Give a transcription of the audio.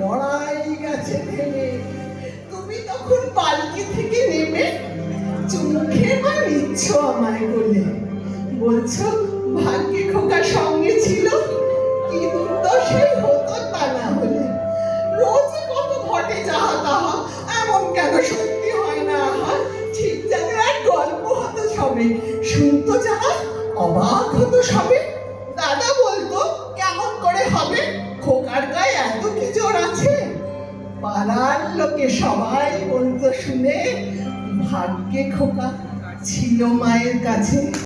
লড়াই তুমি তখন পালকি থেকে নেমে নিচ্ছ আমায় বলে। বলছো, ভাগ্যে খোকা সঙ্গে ছিল কি দুর্দশাই হতো তা না হলে। রোজ কত ঘটে যাহা তাহা, এমন কেন সত্যি হয় না আহা। ঠিক এক গল্প হতো সবে। শুনতো যারা অবাক হতো সবে। পাড়ার লোকে সবাই বলতো শুনে ভাগ্যে খোকা ছিল মায়ের কাছে।